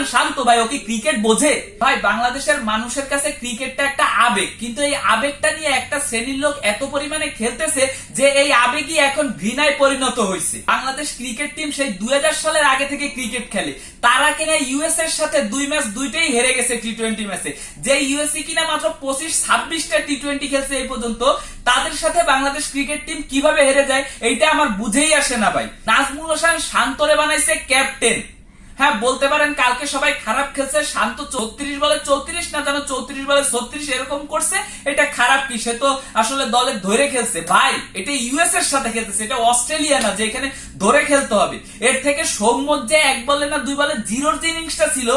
হাসান শান্ত ভাই ওকে ক্রিকেট বোঝে? ভাই, বাংলাদেশের মানুষের কাছে ক্রিকেটটা একটা আবেগ, কিন্তু এই আবেগটা নিয়ে একটা শ্রেণির লোক এত পরিমাণে খেলতেছে যে এই আবেগই এখন ঘৃণায় পরিণত হয়েছে। বাংলাদেশ ক্রিকেট টিম সেই দুই সালের আগে থেকে ক্রিকেট খেলে। তারা কিনা ইউএস এর সাথে দুই ম্যাচ দুইটাই হেরে গেছে টি টোয়েন্টি ম্যাচে। যে ইউএসসি কিনা মাত্র পঁচিশ, ছাব্বিশটা টি টোয়েন্টি খেলছে এই পর্যন্ত, তাদের সাথে বাংলাদেশ ক্রিকেট টিম কীভাবে হেরে যায়, এইটা আমার বুঝেই আসে না ভাই। নাজমুল হোসেন শান্তরে বানাইছে ক্যাপ্টেন হ্যাঁ বলতে পারেন কালকে সবাই খারাপ খেলছে, শান্ত চৌত্রিশ বলে চৌত্রিশ না যেন চৌত্রিশ বলে ছত্রিশ এরকম করছে, এটা খারাপ কি? সে তো আসলে দলে ধরে খেলছে। ভাই, এটা ইউএস এর সাথে খেলতেছে, এটা অস্ট্রেলিয়া না, যে এখানে ধরে খেলতে হবে। এর থেকে সৌম্য যে এক বলে না দুই বলে জিরোর যে ইনিংসটা ছিল,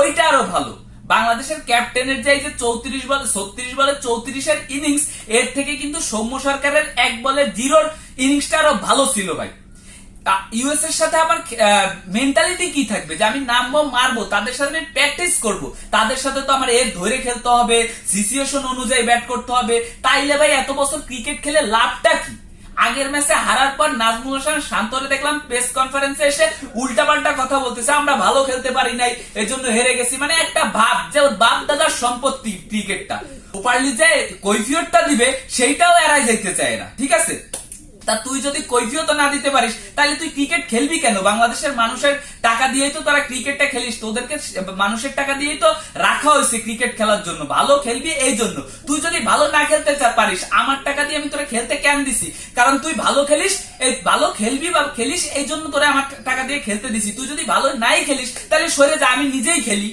ওইটা আরও ভালো। বাংলাদেশের ক্যাপ্টেনের যে যে চৌত্রিশ বলে, ছত্রিশ বলে চৌত্রিশের ইনিংস, এর থেকে কিন্তু সৌম্য সরকারের এক বলে জিরোর ইনিংসটা আরও ভালো ছিল ভাই। ইউএস এর সাথে আমার মেন্টালিটি কি থাকবে? যে আমি নামবো, মারবো, তাদের সাথে আমি প্র্যাকটিস করব। তাদের সাথে তো আমার এর ধরে খেলতে হবে সিচুয়েশন অনুযায়ী ব্যাট করতে হবে। তাইলে ভাই, এত বছর ক্রিকেট খেলে লাভটা কি? আগের ম্যাচে হারার পর নাজমুল হোসেন শান্তরে দেখলাম প্রেস কনফারেন্সে এসে উল্টাপাল্টা কথা বলতেছে, আমরা ভালো খেলতে পারি নাই, এজন্য হেরে গেছি। মানে একটা ভাব যে ওর বাপ দাদার সম্পত্তি ক্রিকেটটা প্রপারলি যে কৈফিয়তটা দিবে, সেইটাও এড়াই যাইতে চায় না, ঠিক আছে? তা তুই যদি কৈফিয়ত না দিতে পারিস, তাহলে তুই ক্রিকেট খেলবি কেন? বাংলাদেশের মানুষের টাকা দিয়েই তো তারা ক্রিকেটটা খেলিস। তোদেরকে মানুষের টাকা দিয়েই তো রাখা হয়েছে ক্রিকেট খেলার জন্য। ভালো খেলবি এই জন্য। তুই যদি ভালো না খেলতে পারিস, আমার টাকা দিয়ে আমি তোরা খেলতে কেন দিছি? কারণ তুই ভালো খেলিস, এই ভালো খেলবি বা খেলিস, এই জন্য তোরা আমার টাকা দিয়ে খেলতে দিছি। তুই যদি ভালো নাই খেলিস, তাহলে সরে যা, আমি নিজেই খেলি।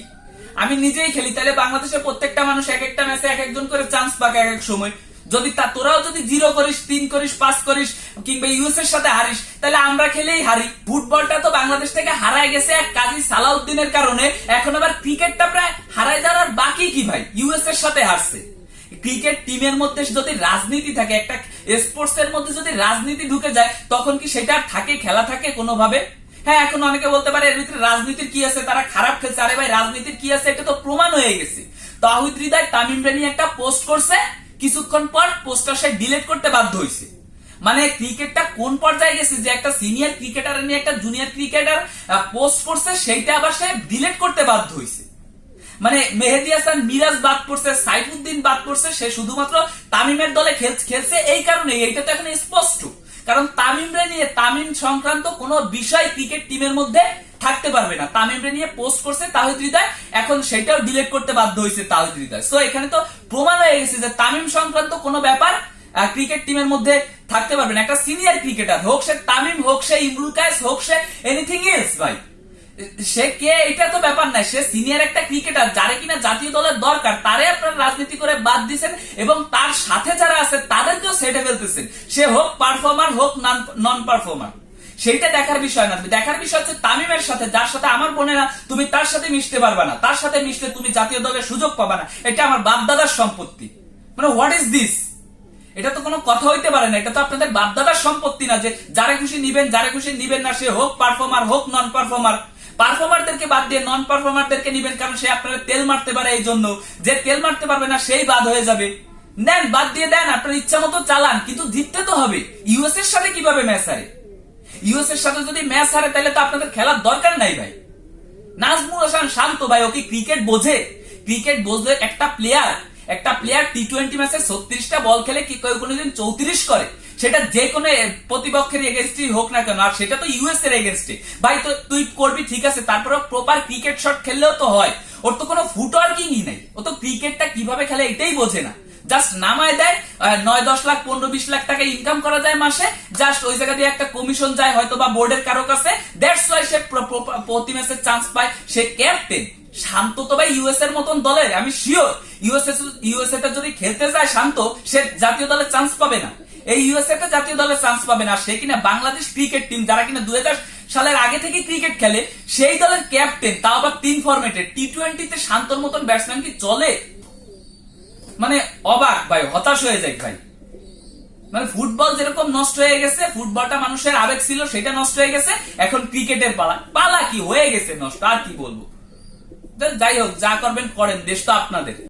আমি নিজেই খেলি। তাহলে বাংলাদেশের প্রত্যেকটা মানুষ এক একটা ম্যাচে এক একজন করে চান্স পাক এক এক সময়। যদি তা তোরাও যদি জিরো করিস, তিন করিস, পাঁচ করিস, কিংবা ইউএস এর সাথে হারিস, তাহলে আমরা খেলেই হারি। ফুটবলটা তো বাংলাদেশ থেকে হারায় গেছে এক কাজী সালাউদ্দিনের কারণে। এখন আবার ক্রিকেটটা প্রায় হারায় যাওয়ার বাকি কি ভাই? ইউএস এর সাথে হারছে। ক্রিকেট টিমের মধ্যে যদি রাজনীতি থাকে, একটা স্পোর্টস এর মধ্যে যদি রাজনীতি ঢুকে যায়, তখন কি সেটা থাকে, খেলা থাকে কোনোভাবে? হ্যাঁ এখন অনেকে বলতে পারে, এর ভিতরে রাজনীতির কি আছে? তারা খারাপ খেলছে। আরে ভাই, রাজনীতির কি আছে? এটা তো প্রমাণ হয়ে গেছে। তাহিদ হৃদয় তামিম রানি একটা পোস্ট করছে। কিছুক্ষণ পর পোস্টটা সে ডিলিট করতে বাধ্য হয়েছে মানে ক্রিকেটটা কোন পর্যায়ে গেছে যে একটা সিনিয়র ক্রিকেটার নিয়ে একটা জুনিয়র ক্রিকেটার পোস্ট করছে সেইটা আবার সে ডিলিট করতে বাধ্য হয়েছে মানে মেহেদি হাসান, মিরাজ বাদ পড়ছে, সাইফুদ্দিন বাদ পড়ছে, সে শুধুমাত্র তামিমের দলে খেলছে এই কারণে এইটা তো এখন স্পষ্ট। কারণ তামিমরে নিয়ে তামিম সংক্রান্ত কোনো বিষয় ক্রিকেট টিমের মধ্যে থাকতে পারবে না। তামিমরে নিয়ে পোস্ট করছে তাহিদ হৃদয়, এখন সেটাও ডিলিট করতে বাধ্য হয়েছে তাহিদ হৃদয়। সো এখানে তো প্রমাণ হয়ে গেছে যে তামিম সংক্রান্ত কোনো ব্যাপার ক্রিকেট টিমের মধ্যে থাকতে পারবে না। একটা সিনিয়র ক্রিকেটার হোক সে তামিম, হোক সে ইমরুল কায়েস, হোক সে এনিথিং এলস ভাই। সে কে, এটা তো ব্যাপার নাই সে সিনিয়র একটা ক্রিকেটার যারে কিনা জাতীয় দলের দরকার, তারে আপনার রাজনীতি করে বাদ দিছেন এবং তার সাথে যারা আছে, তাদেরকেও সেটে ফেলতেছেন। সে হোক পারফর্মার হোক নন পারফর্মার সেইটা দেখার বিষয় না। দেখার বিষয় হচ্ছে তামিমের সাথে, যার সাথে আমার বোনেরা, তুমি তার সাথে মিশতে পারবা না। তার সাথে মিশতে তুমি জাতীয় দলের সুযোগ পাবা না। এটা আমার বাপ দাদার সম্পত্তি। মানে হোয়াট ইজ দিস এটা তো কোনো কথা হইতে পারে না। এটা তো আপনাদের বাপদাদার সম্পত্তি না যে যারে খুশি নিবেন, যারে খুশি নিবেন না, সে হোক পারফর্মার, হোক নন পারফর্মার পারফর্মারদেরকে বাদ দিয়ে নন পারফর্মারদেরকে নিবেন কারণ সে আপনারা তেল মারতে পারে এই জন্য। যে তেল মারতে পারবে না, সেই বাদ হয়ে যাবে। নেন, বাদ দিয়ে দেন, আপনার ইচ্ছা মতো চালান, কিন্তু জিততে তো হবে। ইউএস এর সাথে কীভাবে ম্যাচ ইউএস এর সাথে যদি ম্যাচ হারে, তাহলে তো আপনাদের খেলার দরকার নাই ভাই। নাজমুল হাসান শান্ত ভাই ওকে ক্রিকেট বোঝে? ক্রিকেট বুঝলে একটা প্লেয়ার একটা প্লেয়ার টি টোয়েন্টি ম্যাচে ছত্রিশটা বল খেলে কি কেউ কোনোদিন চৌত্রিশ করে? সেটা যে কোনো প্রতিপক্ষের এগেনস্টই হোক না কেন, আর সেটা তো ইউএস এর এগেনস্টে ভাই, তো তুই করবি, ঠিক আছে তারপরে প্রপার ক্রিকেট শট খেললেও তো হয়। ওর তো কোনো ফুটওয়ার্কিংই নেই। ও তো ক্রিকেটটা কীভাবে খেলে এটাই বোঝে না। জাস্ট নামায় দেয় নয় দশ লাখ, পনেরো বিশ লাখ টাকা ইনকাম করা যায় মাসে। জাস্ট ওই জায়গা দিয়ে একটা কমিশন যায় হয়তো বা বোর্ডের কারও কাছে। দ্যাটস ওয়াই সে প্র- প্র- প্রতি ম্যাচে চান্স পায়। সে ক্যাপ্টেন শান্ত তো ভাই ইউএস এর মতন দলের, আমি শিওর ইউএসএ ইউএসএ টা যদি খেলতে যায় শান্ত, সে জাতীয় দলে চান্স পাবে না। এই ইউএসএ টা জাতীয় দলে চান্স পাবে না। সে কিনা বাংলাদেশ ক্রিকেট টিম যারা কিনা দুই হাজার সালের আগে থেকে ক্রিকেট খেলে, সেই দলের ক্যাপ্টেন তাও আবার তিন ফরম্যাটে টি টোয়েন্টিতে শান্তর মতন ব্যাটসম্যান কি চলে? মানে অবাক ভাই, হতাশ হয়ে যায় ভাই। মানে ফুটবল যেরকম নষ্ট হয়ে গেছে, ফুটবলটা মানুষের আবেগ ছিল, সেটা নষ্ট হয়ে গেছে, এখন ক্রিকেটের পালা। পালা কি? হয়ে গেছে নষ্ট, আর কি বলব? যাই হোক, যা করবেন, করেন, দেশ তো আপনাদের।